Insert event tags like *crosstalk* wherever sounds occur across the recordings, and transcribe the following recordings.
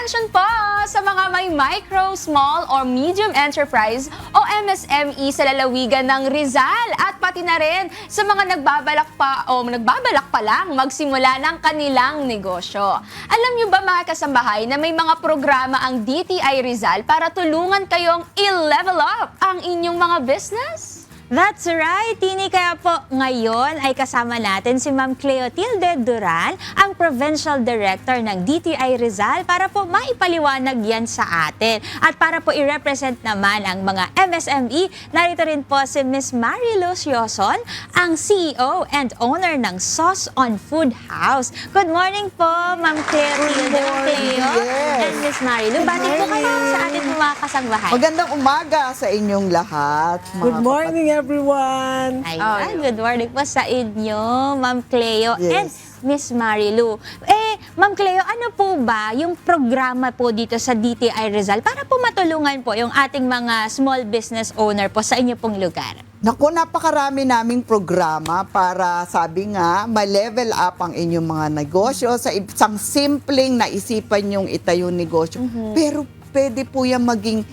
Attention po sa mga may micro, small, or medium enterprise o MSME sa lalawigan ng Rizal at pati na rin sa mga nagbabalak pa o nagbabalak pa lang magsimula ng kanilang negosyo. Alam nyo ba mga kasambahay na may mga programa ang DTI Rizal para tulungan kayong i-level up ang inyong mga business? That's right, Tini. Kaya po ngayon ay kasama natin si Ma'am Cleotilde Duran, ang Provincial Director ng DTI Rizal para po maipaliwanag yan sa atin. At para po i-represent naman ang mga MSME, narito rin po si Miss Marilu Sioson, ang CEO and owner ng Sauce on Food House. Good morning po, Ma'am Cleotilde. Good morning, Cleo yes. And Miss Marilu, bati po kayo sa ating mga kasambahay. Magandang umaga sa inyong lahat. Good morning, everyone. Ayan, good morning po sa inyo, Ma'am Cleo Yes. and Miss Marilu. Eh, Ma'am Cleo, ano po ba yung programa po dito sa DTI Rizal para po matulungan po yung ating mga small business owner po sa inyo pong lugar? Naku, napakarami naming programa para sabi nga, ma-level up ang inyong mga negosyo sa isang simpleng naisipan yung itayo negosyo. Pero pwede po yan maging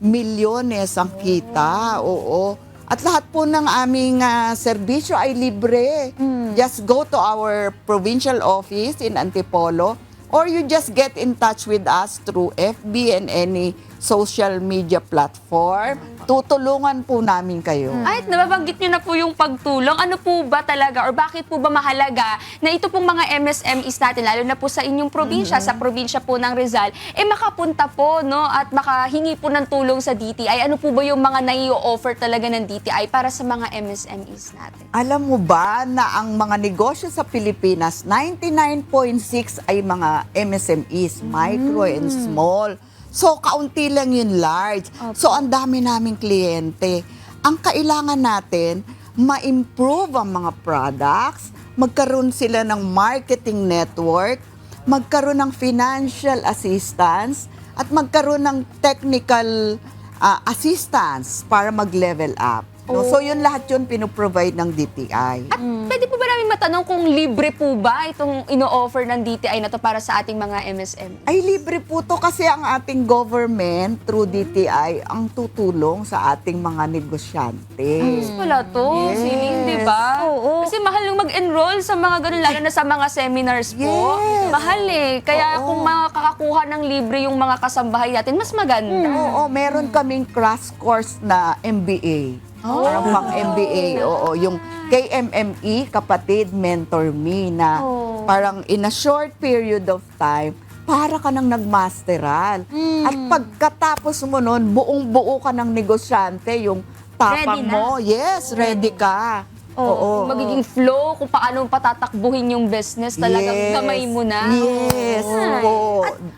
milyones ang kita. Oo. At lahat po ng aming ah, serbisyo ay libre. Just go to our provincial office in Antipolo or you just get in touch with us through FB and any social media platform. Tutulungan po namin kayo. Ay, nababanggit nyo na po yung pagtulong. Ano po ba talaga or bakit po ba mahalaga na ito pong mga MSMEs natin, lalo na po sa inyong probinsya, sa probinsya po ng Rizal, eh makapunta po no, at makahingi po ng tulong sa DTI. Ano po ba yung mga nai-offer talaga ng DTI para sa mga MSMEs natin? Alam mo ba na ang mga negosyo sa Pilipinas, 99.6 ay mga MSMEs, micro and small. So, kaunti lang yung large. So, ang dami naming kliyente. Ang kailangan natin, ma-improve ang mga products, magkaroon sila ng marketing network, magkaroon ng financial assistance, at magkaroon ng technical ah, assistance para mag-level up. No? So, yun lahat yun pinoprovide ng DTI. At pwede po ba namin matanong kung libre po ba itong ino-offer ng DTI na to para sa ating mga MSME? Ay, libre po to kasi ang ating government through DTI ang tutulong sa ating mga negosyante. Yes pala to, Yes. Siling, di ba? Oo. Kasi mahal yung mag-enroll sa mga ganun, lalo na sa mga seminars po. Yes. Mahal eh. Kaya kung makakakuha ng libre yung mga kasambahay natin, mas maganda. Oo, meron kaming crash course na MBA. Parang pang MBA. Oo, yung KMME, Kapatid Mentor Me, na parang in a short period of time, para ka nang nagmasteral. At pagkatapos mo nun, buong buo ka ng negosyante, yung tapang Ready na. mo. Yes, ready ka. Oo. Magiging flow kung paano patatakbuhin yung business talagang Yes. gamay mo na. Yes.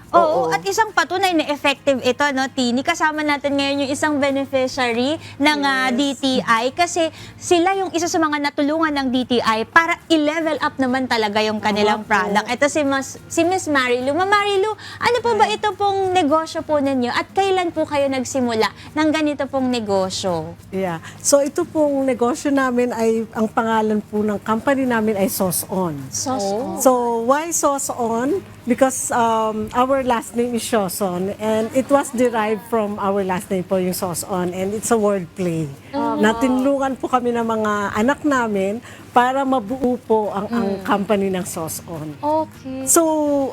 Oo. Oo, at isang patunay na effective ito, no, Tini. Kasama natin ngayon yung isang beneficiary ng ah, DTI kasi sila yung isa sa mga natulungan ng DTI para i-level up naman talaga yung kanilang product. Ito si, Mas, si Miss Marilu. Ma Marilu, ano po ba ito pong negosyo po ninyo at kailan po kayo nagsimula ng ganito pong negosyo? Yeah. So ito pong negosyo namin ay, ang pangalan po ng company namin ay Sauce On. Sauce So why Sauce On? Because um, our last name is Shoson and it was derived from our last name po yung Sauce On and it's a wordplay. Natinulungan po kami ng mga anak namin para mabuo po ang, ang company ng Sauce On. Okay. So,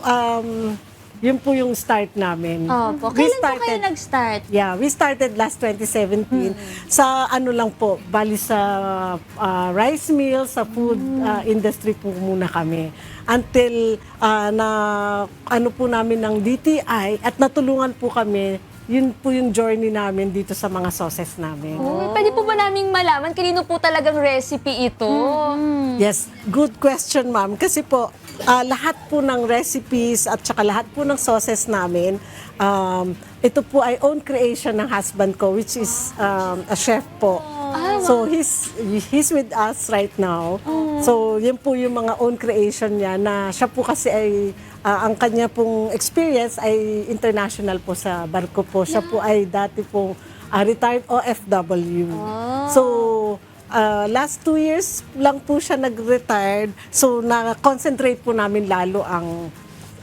um, yun po yung start namin. Opo. We Kailan po kayo started- nag-start? Yeah, we started last 2017 sa ano lang po, bali sa ah, rice mill, sa food ah, industry po muna kami. Until ah, na ano po namin ng DTI at natulungan po kami, yun po yung journey namin dito sa mga sauces namin. Uy, pwede po ba naming malaman kanino po talagang recipe ito? Yes, good question ma'am. Kasi po, ah, lahat po ng recipes at saka lahat po ng sauces namin, um, ito po ay own creation ng husband ko, which is um, a chef po. So he's he's with us right now. So yan po yung mga own creation niya na siya po kasi ay ah, ang kanya pong experience ay international po sa barko po. Siya po ay dati pong ah, retired OFW. So ah, last two years lang po siya nag-retired. So na-concentrate po namin lalo ang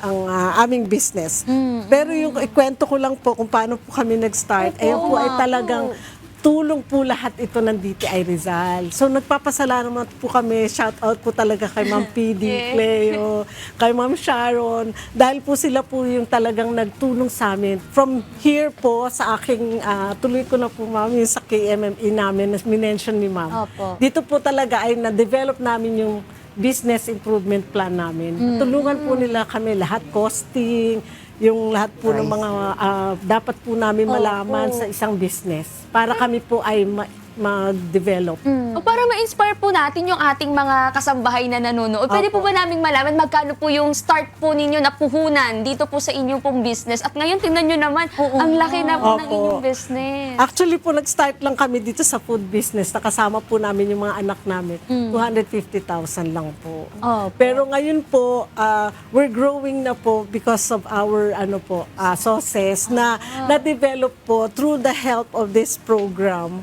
ang ah, aming business. Pero yung ikwento ko lang po kung paano po kami nag-start, ayan po ay talagang tulong po lahat ito ng DTI Rizal. So nagpapasalamat po kami, shout out po talaga kay Ma'am *laughs* PD, Cleo, kay Ma'am Sharon, dahil po sila po yung talagang nagtulong sa amin. From here po sa aking, ah, tuloy ko na po ma'am, yung sa KMME namin, na minention ni ma'am. Dito po talaga ay na-develop namin yung business improvement plan namin. Tulungan po nila kami lahat, costing, yung lahat po ng mga ah, dapat po namin malaman sa isang business. Para kami po ay ma- mag-develop. O para ma-inspire po natin yung ating mga kasambahay na nanonood, pwede po ba naming malaman magkano po yung start po ninyo na puhunan dito po sa inyong pong business? At ngayon, tingnan nyo naman, ang laki na po ng Opo. inyong business. Actually po, nag-start lang kami dito sa food business. Nakasama po namin yung mga anak namin. 250,000 lang po. Opo. Pero ngayon po, ah, we're growing na po because of our ano po, ah, sauces na na-develop po through the help of this program.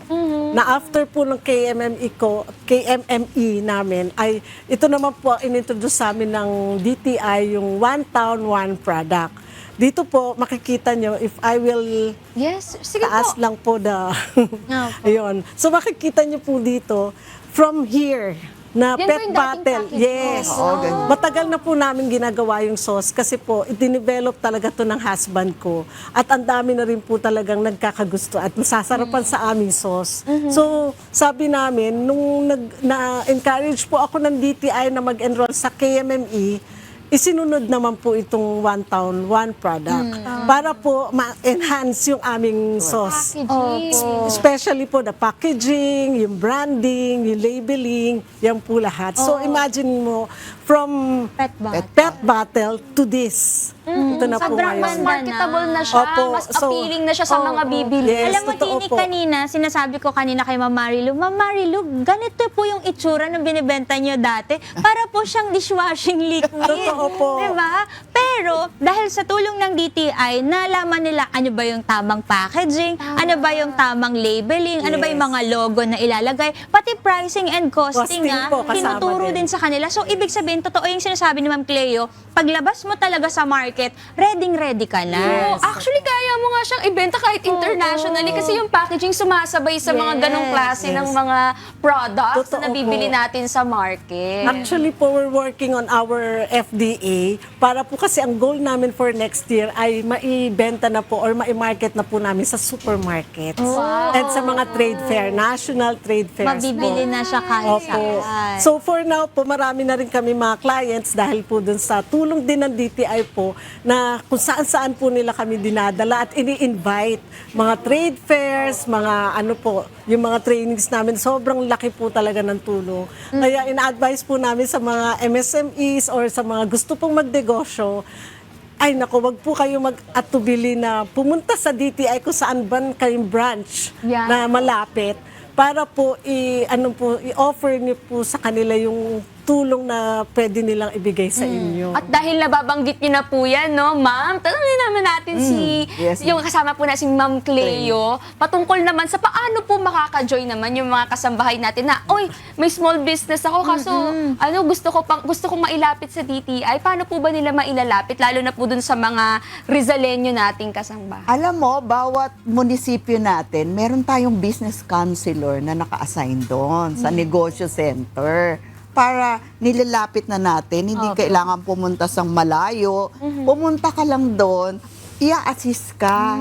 Na after po ng KMME ko, KMME namin, ay ito naman po ang inintroduce sa amin ng DTI, yung One Town, One Product. Dito po, makikita nyo, if I will Yes, sige taas po. lang po na *laughs* ayun. So makikita niyo po dito from here na Yan pet package. Yes. Oo, ganyan. Matagal na po namin ginagawa yung sauce kasi po i-develop talaga to ng husband ko. At ang dami na rin po talagang nagkakagusto at masasarapan sa aming sauce. So sabi namin, nung nag, na-encourage po ako ng DTI na mag-enroll sa KMME, isinunod naman po itong One Town, One Product para po ma-enhance yung aming sauce. Packaging. Especially po the packaging, yung branding, yung labeling, yan po lahat. So imagine mo, from Pet bottle. pet bottle to this. Ito na po Sobrang mas ngayon. marketable na siya, Opo, mas so- appealing na siya sa mga Oo, bibili. yes. Alam mo, totoo Tini, po. kanina, sinasabi ko kanina kay Ma'am Marilu, Ma'am Marilu, ganito po yung itsura ng binibenta niyo dati. Para po siyang dishwashing liquid. *laughs* Totoo po. Diba? Pero, dahil sa tulong ng DTI, nalaman nila ano ba yung tamang packaging, ano ba yung tamang labeling, ano ba yung Yes. mga logo na ilalagay, pati pricing and costing, Costing nga, po, kasama tinuturo din. din sa kanila. So, ibig sabihin, totoo yung sinasabi ni Ma'am Cleo, paglabas mo talaga sa market, ready-ready ka na. Oo, actually, kaya mo nga siyang ibenta kahit internationally kasi yung packaging sumasabay sa mga Yes. ganong klase Yes. ng mga products Totoo na nabibili po. natin sa market. Actually po, we're working on our FDA para po kasi ang goal namin for next year ay maibenta na po or mai-market na po namin sa supermarkets. And sa mga trade fair, national trade fairs Mabibili po. na siya kahit Opo. saan. So for now po, marami na rin kami mga clients dahil po dun sa tulong din ng DTI po na kung saan-saan po nila kami dinadala at ini-invite mga trade fairs, mga ano po, yung mga trainings namin, sobrang laki po talaga ng tulong. Kaya ina-advise po namin sa mga MSMEs or sa mga gusto pong magnegosyo, ay nako, wag po kayo mag-atubili na pumunta sa DTI kung saan ban kayong branch Yeah. na malapit para po i ano po i-offer niyo po sa kanila yung tulong na pwede nilang ibigay sa inyo. At dahil nababanggit niyo na po yan, no, ma'am, tanongin naman natin si, yes, yung kasama po natin, Ma'am Cleo, patungkol naman sa paano po makaka-join naman yung mga kasambahay natin na, oy, may small business ako, kaso, ano, gusto ko pang, gusto kong mailapit sa DTI. Paano po ba nila mailalapit? Lalo na po dun sa mga Rizaleño nating kasambahay. Alam mo, bawat munisipyo natin, meron tayong business counselor na naka-assign doon sa negosyo center para nilalapit na natin. Hindi kailangan pumunta sa malayo. Pumunta ka lang doon, i-assist ka,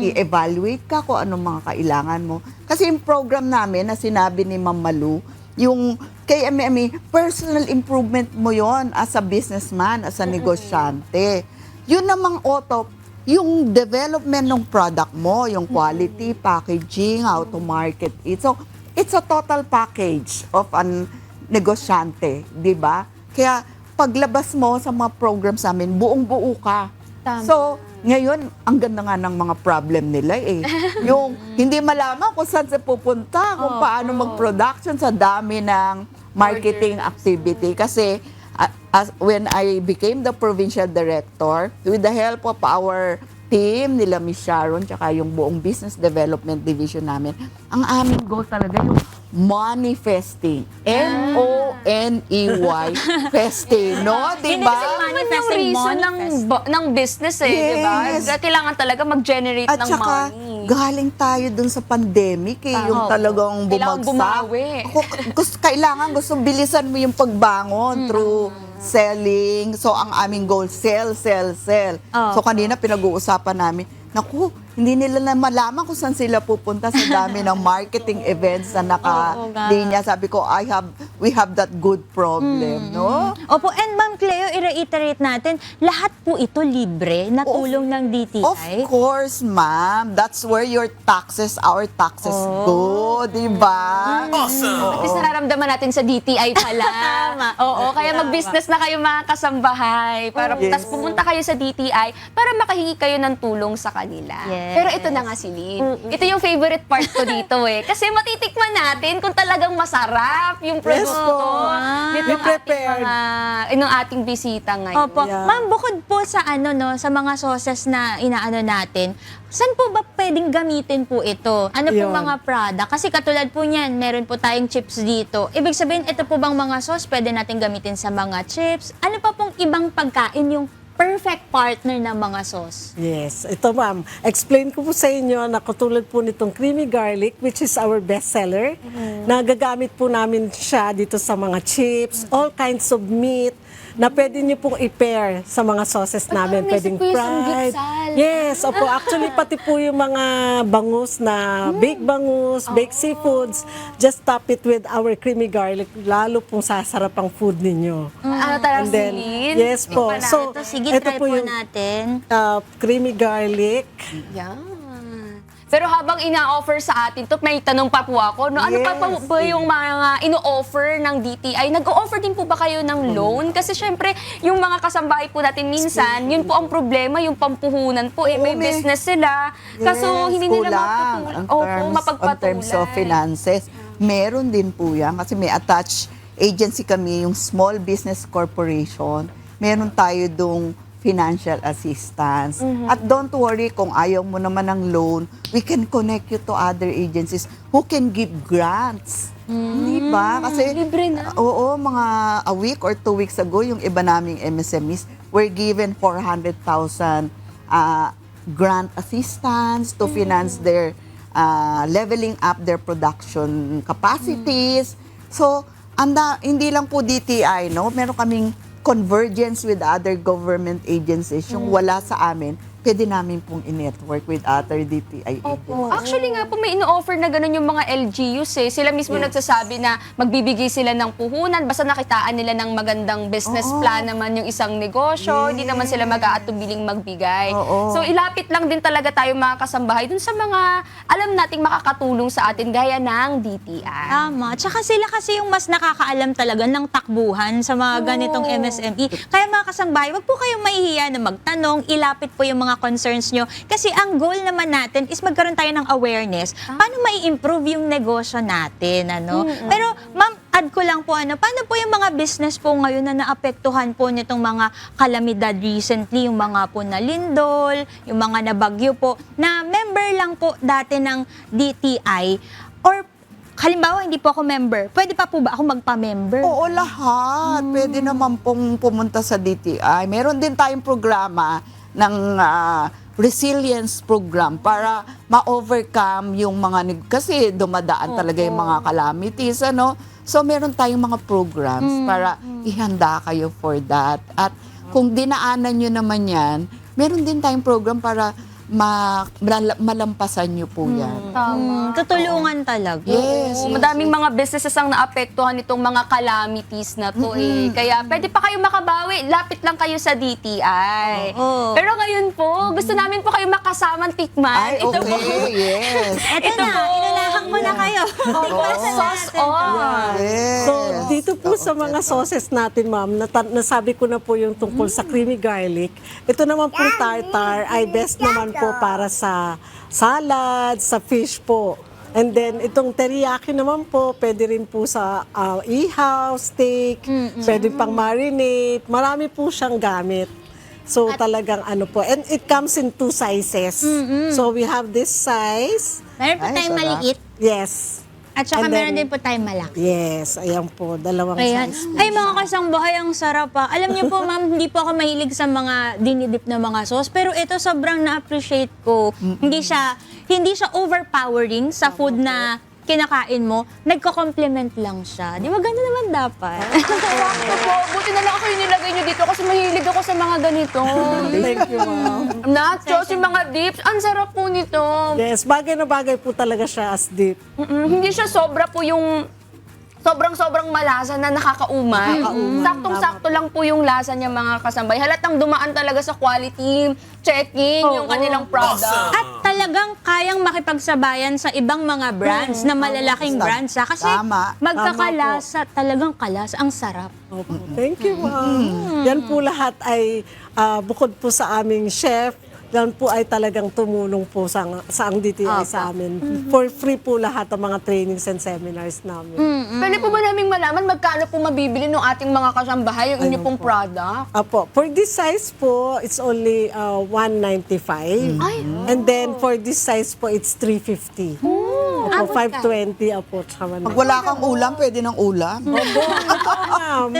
i-evaluate ka kung anong mga kailangan mo. Kasi yung program namin na sinabi ni Ma'am Malu, yung KMME, personal improvement mo yon as a businessman, as a negosyante. Yun namang auto, yung development ng product mo, yung quality, packaging, how to market it. So, it's a total package of an negosyante, di ba? Kaya paglabas mo sa mga programs namin, buong-buo ka. Tama. So, ngayon, ang ganda nga ng mga problem nila eh. *laughs* yung hindi malaman kung saan sa pupunta, kung paano mag-production sa dami ng marketing activity. Kasi uh, as, when I became the provincial director, with the help of our team, nila Miss Sharon, tsaka yung buong business development division namin, ang aming goal talaga yung manifesting. M-O-N-E-Y. Festing, no? Hindi Diba? kasi Yun yung reason ng, manifest. ng business eh, di ba? Yes. Kailangan talaga mag-generate At ng saka, money. galing tayo dun sa pandemic eh, yung Opo. talagang Kailangan bumagsak. bumawi. Ako, gusto, kailangan, gusto bilisan mo yung pagbangon through selling. So, ang aming goal, sell, sell, sell. So, kanina pinag-uusapan namin, naku, hindi nila na malaman kung saan sila pupunta sa dami ng *laughs* marketing events na naka-linya. Sabi ko, I have, we have that good problem, no? Opo, and Ma'am Cleo, i-reiterate natin, lahat po ito libre na Of- tulong ng DTI. Of course, ma'am. That's where your taxes, our taxes Oh. go, di ba? At least nararamdaman natin sa DTI pala. *laughs* Tama. Oo, kaya mag-business na kayo mga kasambahay. Para, Yes. Tapos pumunta kayo sa DTI para makahingi kayo ng tulong sa kanila. Yes. Pero ito na nga si Lynn. Ito yung favorite part ko dito *laughs* eh. Kasi matitikman natin kung talagang masarap yung produkto po. nitong We ating prepared. mga, inong ating bisita ngayon. Opo. Yeah. Ma'am, bukod po sa ano no, sa mga sauces na inaano natin, saan po ba pwedeng gamitin po ito? Ano po Yun. mga product? Kasi katulad po niyan, meron po tayong chips dito. Ibig sabihin, ito po bang mga sauce pwede natin gamitin sa mga chips? Ano pa pong ibang pagkain yung perfect partner ng mga sauce? Yes. Ito ma'am, explain ko po sa inyo na katulad po nitong creamy garlic, which is our best seller. Nagagamit po namin siya dito sa mga chips, all kinds of meat, na pwede niyo pong i-pair sa mga sauces namin. may Pwedeng fried. Yes, opo. Actually, *laughs* pati po yung mga bangus na baked bangus, baked seafoods, just top it with our creamy garlic. Lalo pong sasarap ang food ninyo. Ano talaga And then, yes po. So, ito, sige, ito try po po, yung- natin. uh, creamy garlic. Yan. Pero habang ina-offer sa atin to, may tanong pa po ako. No? Ano pa, Yes. ba yung mga ino-offer ng DTI? Nag-o-offer din po ba kayo ng loan? Kasi syempre, yung mga kasambahay po natin minsan, yun po ang problema, yung pampuhunan po. Eh, may Oo, may- business sila. Kaso Yes, hindi nila kulang mapatuloy. ang Opo, terms, mapagpatuloy. terms of finances. Meron din po yan kasi may attached agency kami, yung Small Business Corporation. Meron tayo dong financial assistance. Mm-hmm. At don't worry kung ayaw mo naman ng loan, we can connect you to other agencies who can give grants. Di ba? Kasi. Libre na. Oo, mga a week or two weeks ago, yung iba naming MSMEs were given 400,000 uh, grant assistance to finance their uh, leveling up their production capacities. So, anda, hindi lang po DTI, no? Meron kaming convergence with other government agencies. Yung wala sa amin, pwede namin pong in-network with other DTI Opo. Actually nga po, may ino-offer na ganun yung mga LGUs eh. Sila mismo nagsasabi na magbibigay sila ng puhunan basta nakitaan nila ng magandang business plan naman yung isang negosyo. Hindi naman sila mag-aatubiling magbigay. Oo. So ilapit lang din talaga tayo mga kasambahay dun sa mga alam nating makakatulong sa atin gaya ng DTI. Tama. Tsaka sila kasi yung mas nakakaalam talaga ng takbuhan sa mga ganitong MSME. Kaya mga kasangbahay, wag po kayong mahihiya na magtanong, ilapit po yung mga concerns nyo. Kasi ang goal naman natin is magkaroon tayo ng awareness. Paano mai-improve yung negosyo natin, ano? Pero ma'am, add ko lang po ano, paano po yung mga business po ngayon na naapektuhan po nitong mga kalamidad recently, yung mga po na lindol, yung mga nabagyo po, na member lang po dati ng DTI or halimbawa hindi po ako member, pwede pa po ba ako magpa-member? Oo, lahat. Pwede naman pong pumunta sa DTI. Meron din tayong programa ng ah, resilience program para ma-overcome yung mga kasi dumadaan talaga yung mga calamities ano. So meron tayong mga programs para ihanda kayo for that. At kung dinaanan nyo naman yan, meron din tayong program para ma- mal- malampasan nyo po yan. Mm, tutulungan talaga. Yes. Oo, madaming mga businesses ang naapektuhan nitong mga calamities na to eh. Kaya pwede pa kayo makabawi, lapit lang kayo sa DTI. Oo. Pero ngayon po, gusto namin po kayo makasamang tikman. Ay, Ito po. okay, yes. *laughs* Eto Ito na, po. inulahan mo na kayo. Opo, sauce on. Yes. So, dito po sa mga sauces natin, ma'am, nata- nasabi ko na po yung tungkol sa creamy garlic. Ito naman pong tartar ay best naman po para sa salad, sa fish po. And then, itong teriyaki naman po, pwede rin po sa ah, ihaw, steak, pwede pang marinate. Marami po siyang gamit. So, talagang ano po. And it comes in two sizes. So, we have this size. Meron po Ay, tayong sarap. maliit. Yes. At saka And meron then- din po tayong malaki. Yes, ayan po, dalawang Ayan. size po. Ay, mga kasangbahay, ang sarap pa. Alam niyo po, *laughs* ma'am, hindi po ako mahilig sa mga dinidip na mga sauce. Pero ito, sobrang na-appreciate ko. Hindi siya, hindi siya overpowering sa food na kinakain mo. Nagko-complement lang siya. Di ba gano'n naman dapat? Sakto po. Buti na lang ako yung nilagay nyo dito kasi mahilig ako sa mga ganito. Thank you, ma'am. Nachos, yung mga dips. Ang sarap po nito. Yes, bagay na bagay po talaga siya as dip. Mm-mm, hindi siya sobra po yung sobrang-sobrang malasa na nakakaumay. Nakakaumay, Saktong-sakto lang po yung lasa niya mga kasambay. Halatang dumaan talaga sa quality checking yung kanilang product. At talagang kayang makipagsabayan sa ibang mga brands na malalaking Tama. brands. Ha? Kasi Tama. magkakalasa, talagang kalasa. Ang sarap. Thank you, ma'am. Yan po lahat ay ah, bukod po sa aming chef, yan po ay talagang tumulong po sa, sa ang DTI sa amin. For free po lahat ang mga trainings and seminars namin. Pwede po ba naming malaman magkano po mabibili ng ating mga kasambahay yung inyo pong product? Apo, for this size po, it's only uh, 195. Ay, And then for this size po, it's 350. Opo, 520 apo. Tsaka Pag wala kang ulam, pwede ng ulam. Ma'am,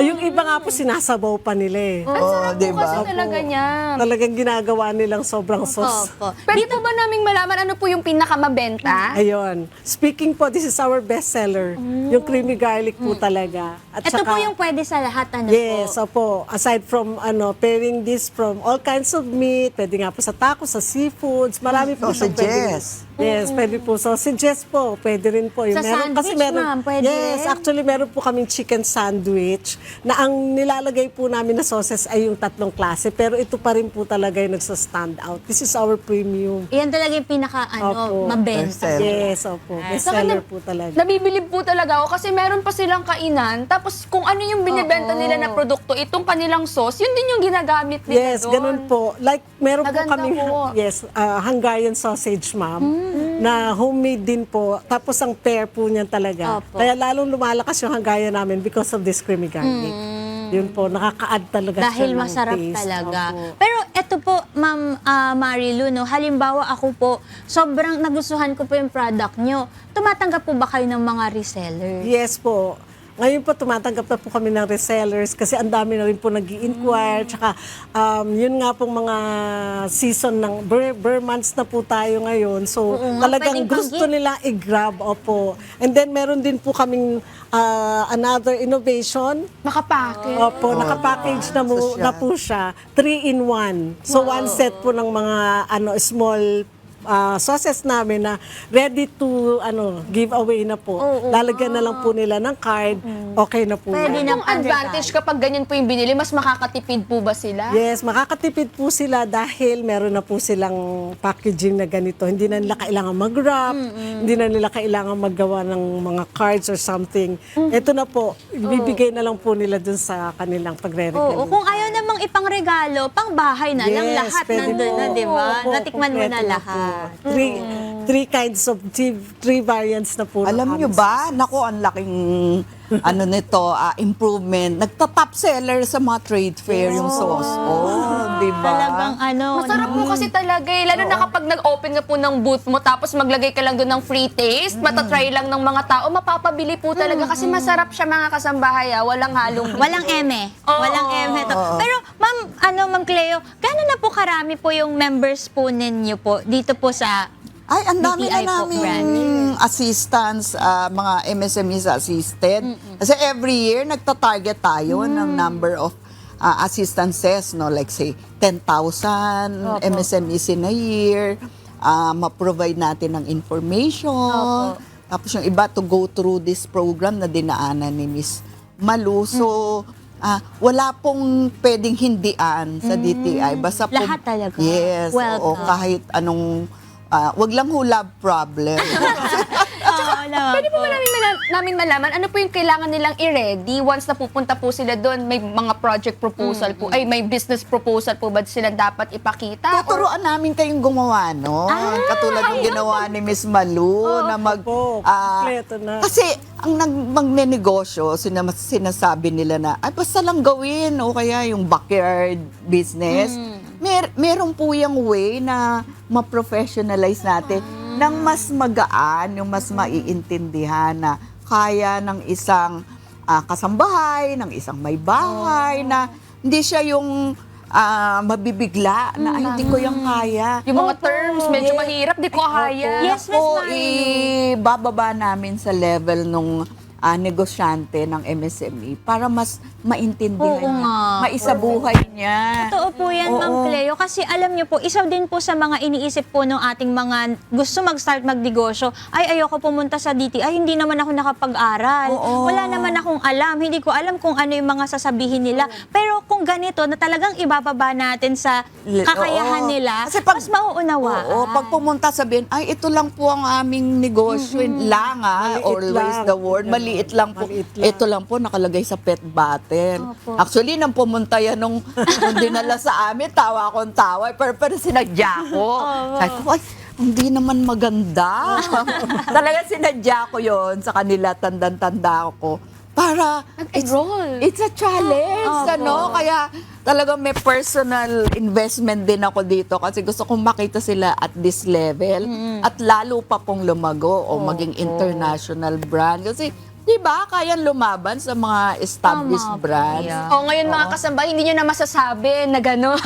yung iba nga po sinasabaw pa nila eh. Oh, di kasi ba? talaga niya. Talagang ginagawa nilang sobrang sauce. Opo. Pwede po ba naming malaman ano po yung pinakamabenta? Ayun. Speaking po, this is our best seller. Yung creamy garlic po talaga. At Ito po yung pwede sa lahat. Ano Yes, po? opo. Aside from ano, pairing this from all kinds of meat, pwede nga po sa tacos, sa seafoods, marami po siyang pwede. Sausages. Yes, pwede po. Sausages po, pwede rin po. Sa sandwich, ma'am, pwede Yes, rin? actually meron po kaming chicken sandwich na ang nilalagay po namin na sauces ay yung tatlong klase. Pero ito pa rin po talaga yung nagsa-stand out. This is our premium. Yan talaga yung pinaka, ano, Opo. mabenta. Bestseller. Yes, opo. Best Saka seller na- po talaga. Nabibilib po talaga ako kasi meron pa silang kainan. Tapos kung ano yung binibenta nila na produkto, itong kanilang sauce, yun din yung ginagamit nila Yes, doon. ganun po. Like, meron po Maganda kami, po. *laughs* yes, uh, Hungarian sausage, ma'am, na homemade din po. Tapos ang pair po niyan talaga. Opo. Kaya lalong lumalakas yung Hungarian namin because of this creamy garlic. Yun po, nakaka-add talaga Dahil siya ng masarap taste. talaga. Opo. Pero eto po, Ma'am ah, Marilu, no, halimbawa ako po, sobrang nagustuhan ko po yung product nyo. Tumatanggap po ba kayo ng mga reseller? Yes po. Ngayon po, tumatanggap na po kami ng resellers kasi ang dami na rin po nag inquire Tsaka, um, yun nga pong mga season ng ber, ber months na po tayo ngayon. So, nga, talagang pwedeng gusto nila i-grab. Opo. And then, meron din po kaming ah, another innovation. Makapake. Opo, nakapackage na, mo, social. na po siya. Three in one. So, one set po ng mga ano small ah, sauces namin na ready to ano give away na po. Lalagyan na lang po nila ng card. Okay na po. Pwede yan. na advantage kapag ganyan po yung binili, mas makakatipid po ba sila? Yes, makakatipid po sila dahil meron na po silang packaging na ganito. Hindi na nila kailangan mag-wrap, hindi na nila kailangan maggawa ng mga cards or something. Ito na po, ibibigay na lang po nila dun sa kanilang Oo, pagre-regalo. kung ayaw namang ipang regalo, pang bahay na lang Yes, lahat pwede nandun po. na, di ba? Opo, Natikman mo na kompleto po. lahat. Three, three kinds of, three, three variants na po. ng Alam nyo ba, naku, ang laking *laughs* ano nito, ah, improvement. Nagta-top seller sa mga trade fair yung sauce. Oh, di ba? Talagang ano, Masarap po kasi talaga eh. Lalo na kapag nag-open ka po ng booth mo tapos maglagay ka lang doon ng free taste, matatry lang ng mga tao, mapapabili po talaga kasi masarap siya mga kasambahay ah. Walang halong Walang eme. Oo. Walang eme to. Pero ma'am, ano ma'am Cleo, gaano na po karami po yung members po ninyo po dito po sa Ay, ang dami na po, namin branch. assistants, ah, mga MSMEs assisted. Kasi every year, nagta-target tayo Mm. ng number of ah, assistances, no? Like say, 10,000 MSMEs in a year. Ah, ma-provide natin ng information. Tapos yung iba to go through this program na dinaanan ni Miss Malu. So, ah, wala pong pwedeng hindian sa DTI. Basta po, Lahat talaga. Yes. Welcome. oo, kahit anong, ah, wag lang ho love problem. *laughs* Oo, naman Pwede po ba namin, mala- namin malaman ano po yung kailangan nilang i-ready once na pupunta po sila doon? May mga project proposal po, ay may business proposal po ba sila dapat ipakita? Or, Tuturuan namin kayong gumawa, no? Katulad ng ginawa ni Miss Malu na mag... Opo, ah, kompleto na. Kasi ang nag magnenegosyo, sina- sinasabi nila na, ay basta lang gawin o kaya yung backyard business. Mer meron po yung way na ma-professionalize natin. ng mas magaan, yung mas maiintindihan na kaya ng isang ah, kasambahay, ng isang may bahay, na hindi siya yung ah, mabibigla na ay, hindi ko yung kaya. Yung mga terms, medyo mahirap, di ko kaya. Yes, Miss Opo, Marilu. ibababa namin sa level nung ah, negosyante ng MSME para mas maintindihan Oo niya, nga. maisabuhay niya. Totoo po yan, Ma'am Oo. Cleo. Kasi alam niyo po, isa din po sa mga iniisip po ng ating mga gusto mag-start magnegosyo, ay ayoko pumunta sa DTI, ay hindi naman ako nakapag-aral. Oo. Wala naman akong alam. Hindi ko alam kung ano yung mga sasabihin nila. Pero kung ganito, na talagang ibababa natin sa Le- kakayahan oo. nila, Kasi pag- mas mauunawaan. Oo, pag pumunta sabihin, ay ito lang po ang aming negosyo lang ah, Maliit always lang. the word, maliit lang po. Maliit lang. Ito lang po nakalagay sa pet button. Opo. Actually, nang pumunta yan nung, *laughs* nung dinala sa amin, tawa akong tawa, pero, pero sinadya ko. Sabi ko, ay, hindi naman maganda. *laughs* Talaga sinadya ko yon sa kanila, tandang-tanda ko. Para, it's, it's a challenge, ano? Kaya talagang may personal investment din ako dito kasi gusto kong makita sila at this level at lalo pa pong lumago o maging international brand. Kasi, di ba, kaya lumaban sa mga established Tama po brands. yan. O ngayon mga kasambay, hindi nyo na masasabi na gano'n.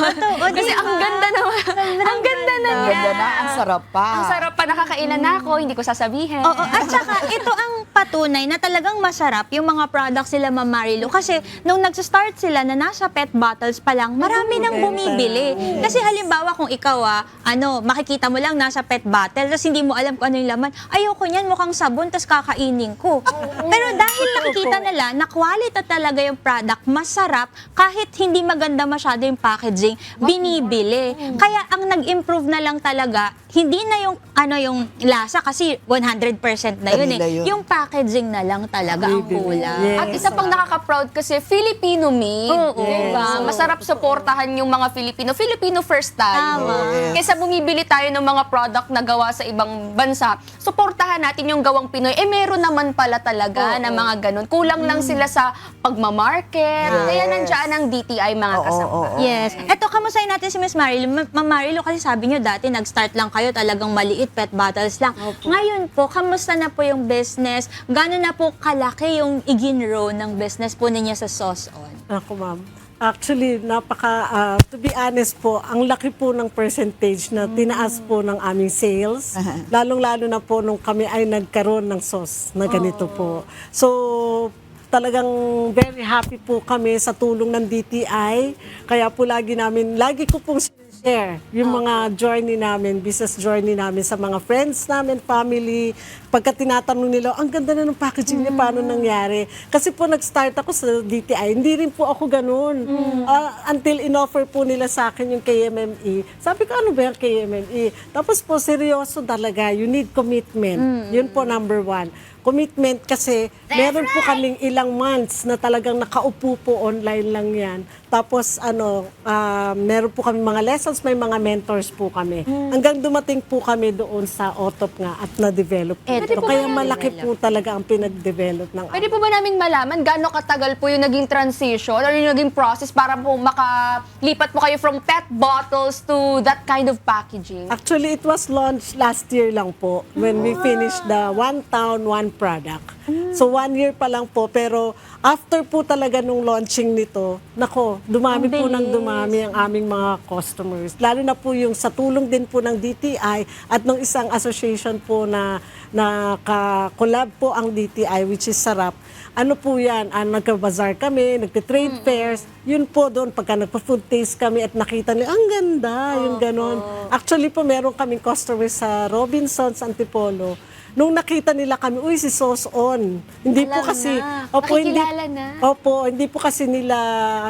Kasi diba? ang ganda naman. ang ganda na Ang niya. ganda na, ang sarap pa. Ang sarap pa, nakakailan na ako, hindi ko sasabihin. Oo, at saka ito ang patunay na talagang masarap yung mga products sila Ma'am Marilu. Kasi nung nagsa-start sila na nasa pet bottles pa lang, marami nang bumibili. Kasi halimbawa kung ikaw ah, ano, makikita mo lang nasa pet bottle, tapos hindi mo alam kung ano yung laman, ayoko niyan, mukhang sabon, tapos kakainin ko. Pero dahil nakikita nila na quality talaga yung product, masarap, kahit hindi maganda masyado yung packaging, binibili. Kaya ang nag-improve na lang talaga, hindi na yung ano yung lasa kasi 100% na yun eh. Yun. Yung packaging na lang talaga ang kulang. Yes. At isa pang nakaka-proud kasi Filipino made. Oo. Diba? Masarap suportahan yung mga Filipino. Filipino first tayo. Tama. Yes. Kaysa bumibili tayo ng mga product na gawa sa ibang bansa, suportahan natin yung gawang Pinoy. Eh meron naman pala talaga na mga ganun. Kulang lang sila sa pagmamarket. Kaya nandiyan ang DTI mga Oo, kasama. oo, oo. Yes. Eto, kamustahin natin si Miss Marilu. Ma- Ma'am Marilu, kasi sabi niyo dati, nag-start lang kayo, talagang maliit, pet bottles lang. Ngayon po, kamusta na po yung business? Gano'n na po kalaki yung iginro ng business po ninyo sa Sauce On? Ako, ma'am. Actually, napaka, ah, to be honest po, ang laki po ng percentage na tinaas po ng aming sales. Lalong-lalo na po nung kami ay nagkaroon ng sauce na ganito po. So, talagang very happy po kami sa tulong ng DTI. Kaya po lagi namin, lagi ko pong share yung mga journey namin, business journey namin sa mga friends namin, family. Pagka tinatanong nila, ang ganda na ng packaging niya, paano nangyari? Kasi po nag-start ako sa DTI, hindi rin po ako ganun. Ah, until in-offer po nila sa akin yung KMME. Sabi ko, ano ba yung KMME? Tapos po, seryoso talaga. You need commitment. Yun po number one commitment kasi meron po kaming ilang months na talagang nakaupo po online lang yan. Tapos ano, ah, meron po kami mga lessons, may mga mentors po kami. Hanggang dumating po kami doon sa OTOP nga at na-develop. po ito. Kaya namin malaki po talaga ang pinag-develop ng Pwede po ba naming malaman gaano katagal po yung naging transition or yung naging process para po makalipat po kayo from pet bottles to that kind of packaging? Actually, it was launched last year lang po when we finished the One Town, One Product. So one year pa lang po, pero after po talaga nung launching nito, nako, dumami Ang po ng bilis. dumami ang aming mga customers. Lalo na po yung sa tulong din po ng DTI at ng isang association po na na ka-collab po ang DTI which is Sarap. Ano po yan, ah, nagka-bazaar kami, nagte-trade fairs, yun po doon, pagka nagpa-food taste kami at nakita nila, ang ganda, yung ganon. Actually po, meron kaming customers sa Robinsons, Antipolo. Nung nakita nila kami, uy, si Sauce On. Hindi po Alam kasi, na. opo, hindi, na. opo, hindi po kasi nila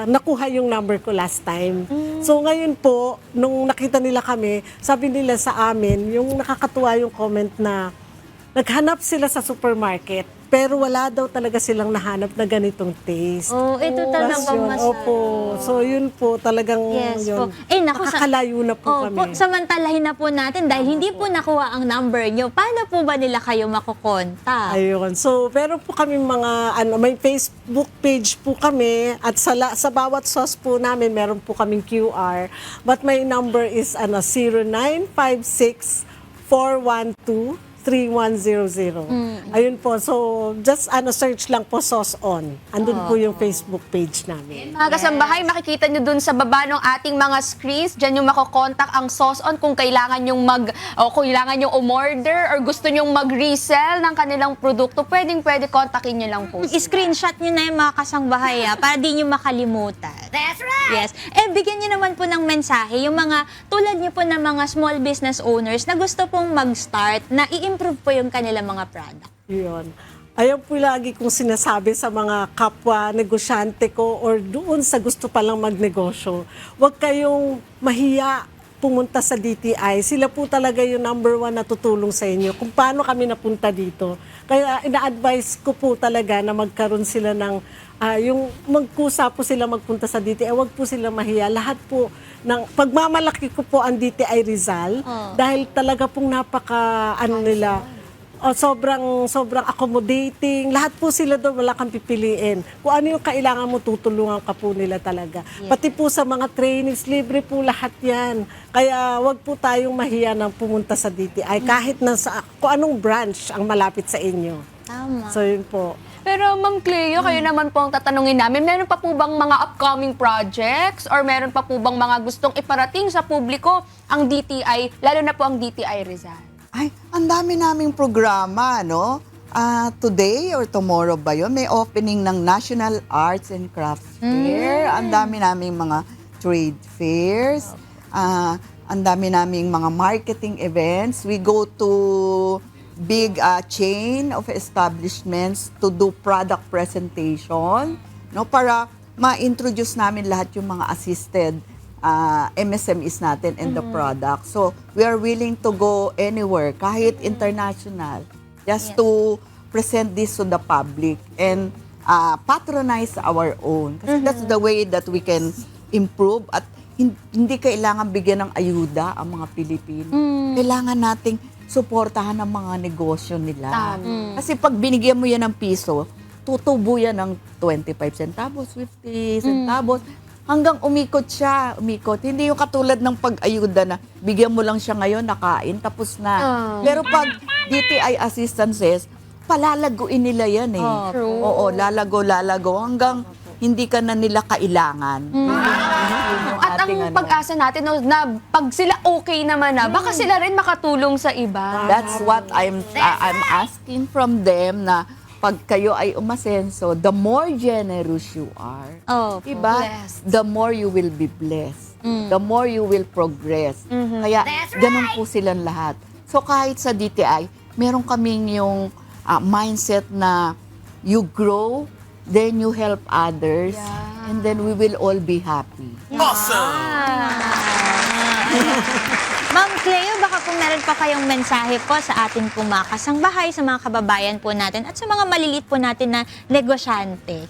nakuha yung number ko last time. So ngayon po, nung nakita nila kami, sabi nila sa amin, yung nakakatuwa yung comment na naghanap sila sa supermarket, pero wala daw talaga silang nahanap na ganitong taste. Oh, ito Tapos talagang yun, masarap. Opo. So yun po, talagang Yes yun. po. Eh, naku, sa- Nakakalayo na po Oh, kami. po, samantalahin na po natin dahil hindi po nakuha ang number nyo. Paano po ba nila kayo makukontak? Ayun. So, meron po kami mga, ano, may Facebook page po kami at sa, la- sa bawat sauce po namin, meron po kaming QR. But my number is, ano, 0956 412-3100. Ayun po. So, just ano search lang po Sauce On. Andun po yung Facebook page namin. Mga kasambahay, makikita nyo dun sa baba ng ating mga screens, dyan yung makokontak ang sauce on kung kailangan yung mag, o kailangan yung umorder or gusto nyong mag-resell ng kanilang produkto, pwedeng pwede kontakin nyo lang po. sila. I-screenshot nyo na yung mga kasangbahay ah, para di nyo makalimutan. That's right! Yes. Eh, bigyan nyo naman po ng mensahe yung mga tulad nyo po ng mga small business owners na gusto pong mag-start na i-improve po yung kanilang mga product. Yun. Ayaw po lagi kong sinasabi sa mga kapwa negosyante ko or doon sa gusto palang magnegosyo. Huwag kayong mahiya pumunta sa DTI. Sila po talaga yung number one na tutulong sa inyo kung paano kami napunta dito. Kaya ina-advise ko po talaga na magkaroon sila ng ah, yung magkusa po sila magpunta sa DTI, wag po sila mahiya. Lahat po ng pagmamalaki ko po ang DTI Rizal dahil talaga pong napaka ano nila o sobrang sobrang accommodating. Lahat po sila doon, wala kang pipiliin. Kung ano yung kailangan mo, tutulungan ka po nila talaga. Pati po sa mga trainees, libre po lahat yan. Kaya wag po tayong mahiya na pumunta sa DTI. Kahit na sa, kung anong branch ang malapit sa inyo. Tama. So yun po. Pero Ma'am Cleo, kayo naman po ang tatanungin namin, meron pa po bang mga upcoming projects or meron pa po bang mga gustong iparating sa publiko ang DTI, lalo na po ang DTI Rizal? Ay, ang dami naming programa, no? Ah, today or tomorrow ba yun? May opening ng National Arts and Crafts Fair. Ang dami naming mga trade fairs. Ah, ang dami naming mga marketing events. We go to big ah, chain of establishments to do product presentation, no? Para ma-introduce namin lahat yung mga assisted uh, MSMEs natin and the product. So, we are willing to go anywhere, kahit international, just to present this to the public and uh, patronize our own. Kasi that's the way that we can improve at hin- hindi kailangan bigyan ng ayuda ang mga Pilipino. Kailangan nating suportahan ang mga negosyo nila. Tama. Kasi pag binigyan mo yan ng piso, tutubo yan ng 25 centavos, 50 centavos, hanggang umikot siya, umikot. Hindi yung katulad ng pag-ayuda na bigyan mo lang siya ngayon, nakain, tapos na. Ah. Pero pag DTI assistances, palalaguin nila yan eh. Oh, true. Oo, lalago, lalago, hanggang hindi ka na nila kailangan. Yung At ang ating ano. pag-asa natin no, na pag sila okay naman na, baka sila rin makatulong sa iba. That's what I'm uh, I'm asking from them na pag kayo ay umasenso, the more generous you are, Oh, diba? Blessed. The more you will be blessed. The more you will progress. Kaya ganun po silang lahat. So kahit sa DTI, meron kaming yung ah, mindset na you grow, then you help others, Yeah. and then we will all be happy. Ma'am Cleo, baka kung meron pa kayong mensahe po sa ating pong mga kasangbahay, sa mga kababayan po natin, at sa mga maliliit po natin na negosyante.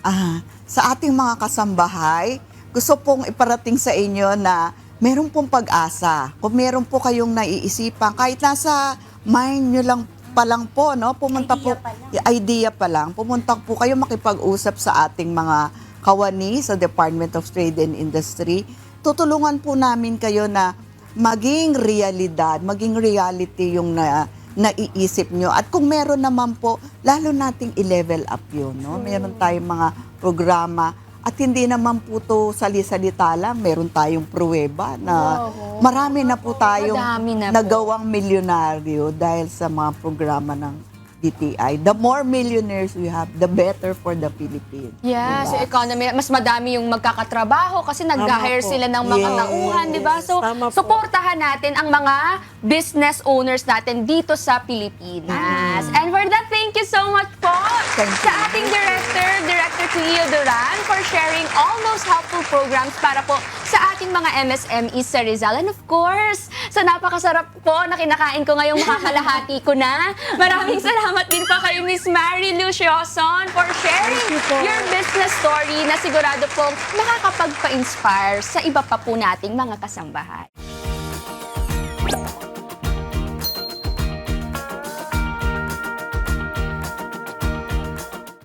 Ah, sa ating mga kasambahay, gusto pong iparating sa inyo na meron pong pag-asa. Kung meron po kayong naiisipan, kahit nasa mind nyo lang pa lang po, no? Pumunta Idea po, pa lang. idea pa lang. Pumunta po kayo makipag-usap sa ating mga kawani sa Department of Trade and Industry. Tutulungan po namin kayo na maging realidad, maging reality yung na, naiisip nyo. At kung meron naman po, lalo nating i-level up yun. No? Meron tayong mga programa at hindi naman po to sali-salita lang. Meron tayong pruweba na marami na po tayong Madami na po. nagawang milyonaryo dahil sa mga programa ng DTI. The more millionaires we have, the better for the Philippines. Yeah, so economy, mas madami yung magkakatrabaho kasi nag-hire sila ng mga Yes. tauhan, di ba? So, Tama po. suportahan natin ang mga business owners natin dito sa Pilipinas. And for that, thank you so much po Thank sa you. ating director, Director Cleo Duran, for sharing all those helpful programs para po sa ating mga MSMEs sa Rizal. And of course, sa napakasarap po na kinakain ko ngayong makakalahati ko na. Maraming salamat din po kay Miss Mary Lucioson for sharing your business story na sigurado pong makakapagpa-inspire sa iba pa po nating mga kasambahay.